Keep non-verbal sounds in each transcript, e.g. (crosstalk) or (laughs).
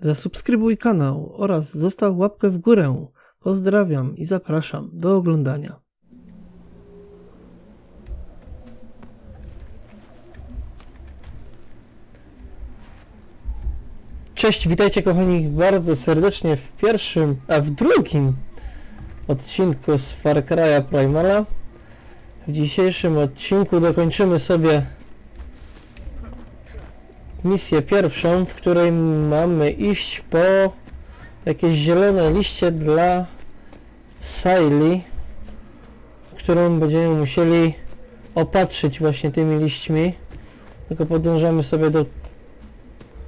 zasubskrybuj kanał oraz zostaw łapkę w górę. Pozdrawiam i zapraszam do oglądania. Cześć, witajcie kochani bardzo serdecznie w pierwszym, a w drugim odcinku z Far Cry'a Primala. W dzisiejszym odcinku dokończymy sobie misję pierwszą, w której mamy iść po jakieś zielone liście dla Saili, którą będziemy musieli opatrzyć właśnie tymi liśćmi. Tylko podążamy sobie do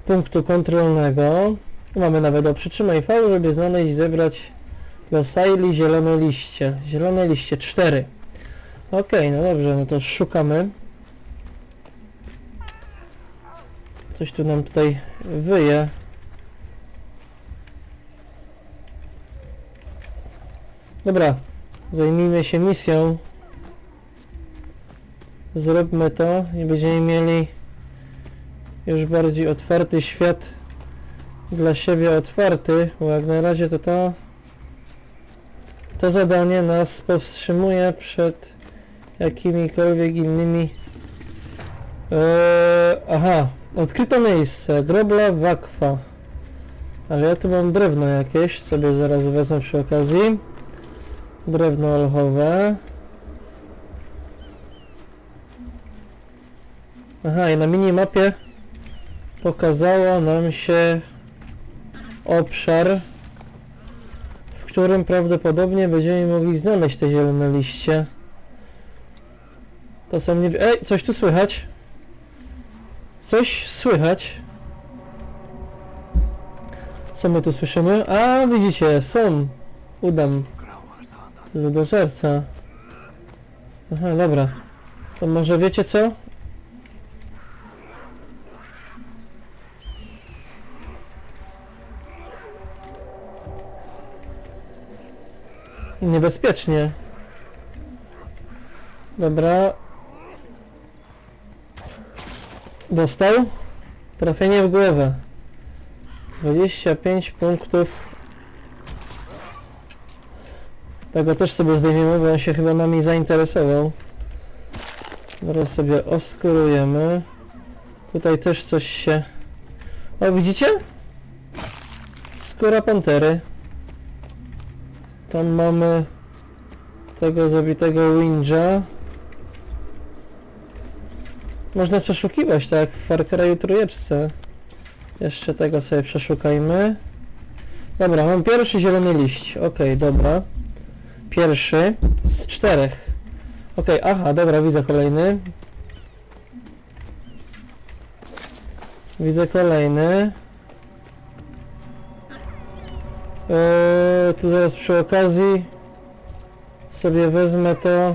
punktu kontrolnego. Mamy nawet o przytrzymaj V, żeby znaleźć i zebrać dla Saili zielone liście. Zielone liście 4. Okej, no dobrze, no to szukamy. Coś tu nam tutaj wyje. Dobra, zajmijmy się misją. Zróbmy to i będziemy mieli już bardziej otwarty świat dla siebie otwarty, bo jak na razie to to to zadanie nas powstrzymuje przed jakimikolwiek innymi eee, aha, odkryto miejsce, grobla wakwa ale ja tu mam drewno jakieś, sobie zaraz wezmę przy okazji drewno olchowe aha i na minimapie pokazało nam się obszar, w którym prawdopodobnie będziemy mogli znaleźć te zielone liście. To są niebie... Ej, coś tu słychać? Coś słychać? Co my tu słyszymy? A, widzicie, są. Udam. Ludożerca. Aha, dobra. To może wiecie co? Niebezpiecznie. Dobra. Dostał. Trafienie w głowę. 25 punktów. Tego też sobie zdejmiemy, bo on się chyba nami zainteresował. Teraz sobie oskurujemy. Tutaj też coś się... O, widzicie? Skóra pantery. Tam mamy tego zabitego Winja. Można przeszukiwać, tak w Far Cry trójeczce. Jeszcze tego sobie przeszukajmy. Dobra, mam pierwszy zielony liść. Okej, dobra. Pierwszy z czterech. Okej, aha, dobra, widzę kolejny. Widzę kolejny. Eee, tu zaraz przy okazji sobie wezmę to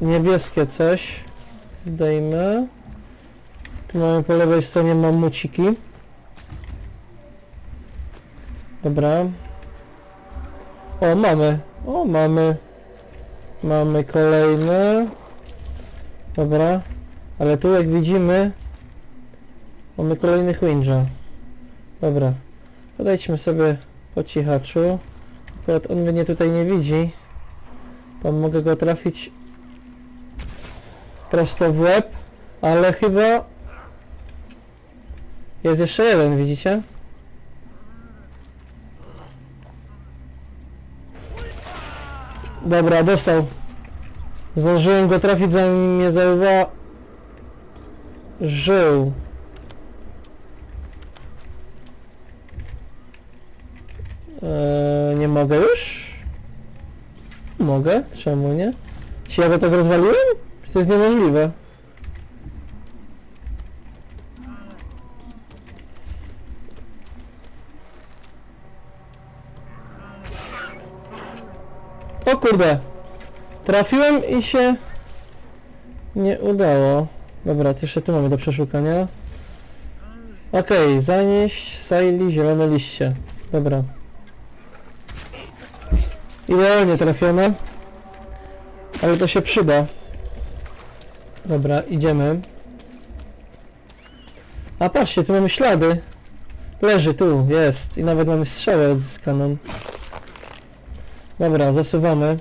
niebieskie coś. Zdejmę. Tu mamy po lewej stronie mamuciki. Dobra. O, mamy. O, mamy. Mamy kolejne. Dobra. Ale tu jak widzimy mamy kolejnych winja. Dobra. Podejdźmy sobie po cichaczu. Akurat on mnie tutaj nie widzi. To mogę go trafić prosto w łeb, ale chyba jest jeszcze jeden, widzicie? Dobra, dostał. Zdążyłem go trafić zanim mnie zauważył. Eee, nie mogę już? Mogę? Czemu nie? Czy ja go tak rozwaliłem? Jest niemożliwe? O kurde! Trafiłem i się nie udało. Dobra, to jeszcze tu mamy do przeszukania. Okej, zanieść Saili zielone liście. Dobra. Idealnie trafione. Ale to się przyda. Dobra, idziemy. A patrzcie, tu mamy ślady. Leży tu, jest. I nawet mamy strzałę odzyskaną. Dobra, zasuwamy.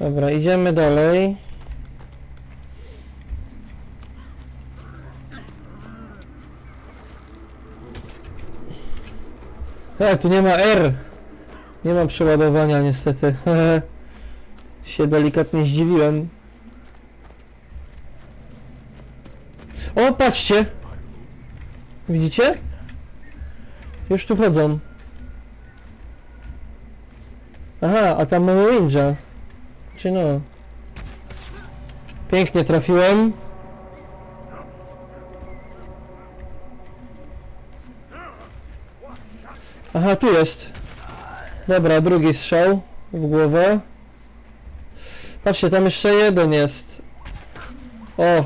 Dobra, idziemy dalej. E, tu nie ma R. Nie mam przeładowania niestety. (laughs) się delikatnie zdziwiłem. O, patrzcie! Widzicie? Już tu chodzą. Aha, a tam mamy ninja. Czy no? Pięknie trafiłem. Aha, tu jest. Dobra, drugi strzał w głowę. Patrzcie, tam jeszcze jeden jest. O!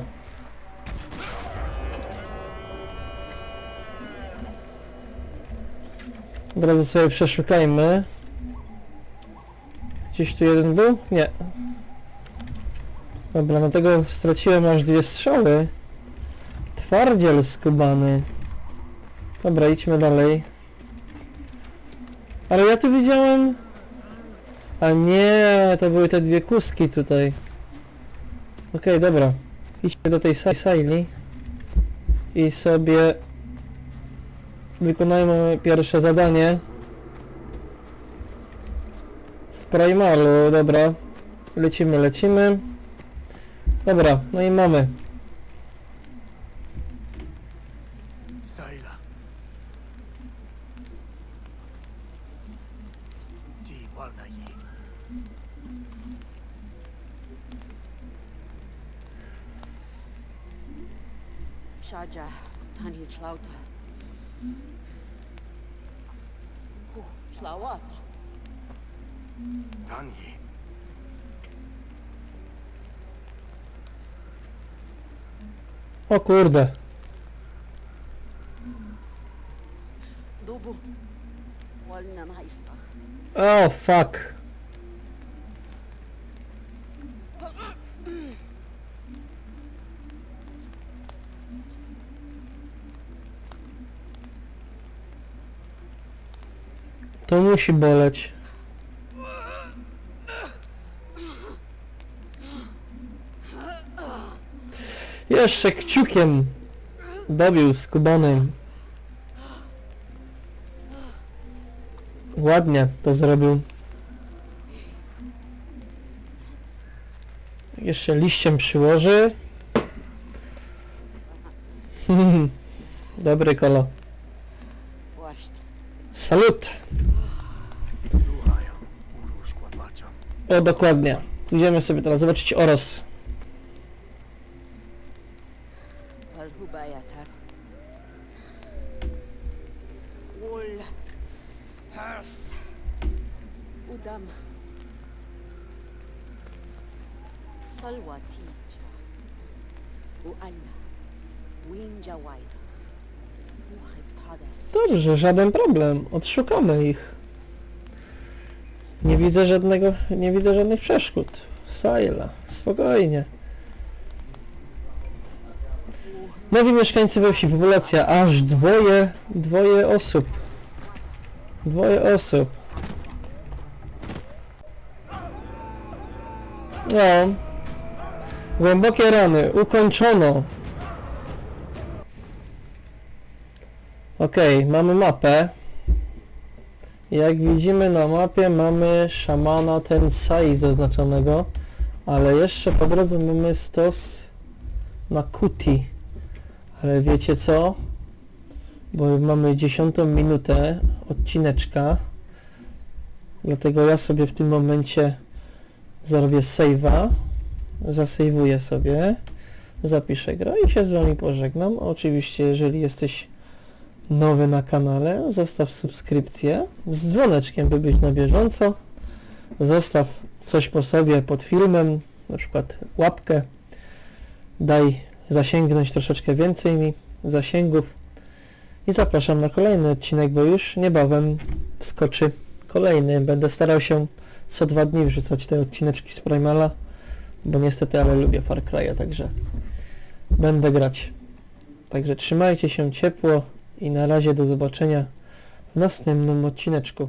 Od razu sobie przeszukajmy. Gdzieś tu jeden był? Nie. Dobra, no tego straciłem aż dwie strzały. Twardziel skubany. Dobra, idźmy dalej. Ale ja tu widziałem... A nie, to były te dwie kuski tutaj. Okej, dobra. Idźmy do tej sa- sajli. I sobie... Wykonajmy pierwsze zadanie. W Primalu, dobra. Lecimy, lecimy. Dobra, no i mamy. Shaja, Tanya Chlauta. Hu, Shlawata. Tanyi. O kurde. Dubu. Walna maispa. O fuck. To musi boleć. Jeszcze kciukiem dobił skubanym. Ładnie to zrobił. Jeszcze liściem przyłoży. (laughs) Dobry kolo. Salut! O, dokładnie. Idziemy sobie teraz zobaczyć Oros. Udam. Salwatija. Ualla. Winja waira. Uhipadas. Dobrze, żaden problem. Odszukamy ich. Nie widzę żadnego, nie widzę żadnych przeszkód. Sajla, spokojnie. Nowi mieszkańcy we wsi, populacja aż dwoje, dwoje osób. Dwoje osób. No. Głębokie rany, ukończono. Okej, mamy mapę. Jak widzimy na mapie mamy szamana Tensai zaznaczonego, ale jeszcze po drodze mamy stos na Kuti. Ale wiecie co? Bo mamy dziesiątą minutę odcineczka, dlatego ja sobie w tym momencie zrobię save'a, zasejwuję sobie, zapiszę grę i się z wami pożegnam. Oczywiście jeżeli jesteś nowy na kanale, zostaw subskrypcję z dzwoneczkiem, by być na bieżąco. Zostaw coś po sobie pod filmem, na przykład łapkę. Daj zasięgnąć troszeczkę więcej mi zasięgów. I zapraszam na kolejny odcinek, bo już niebawem wskoczy kolejny. Będę starał się co dwa dni wrzucać te odcineczki z Primala, bo niestety, ale lubię Far Cry'a, także będę grać. Także trzymajcie się ciepło i na razie do zobaczenia w następnym odcineczku.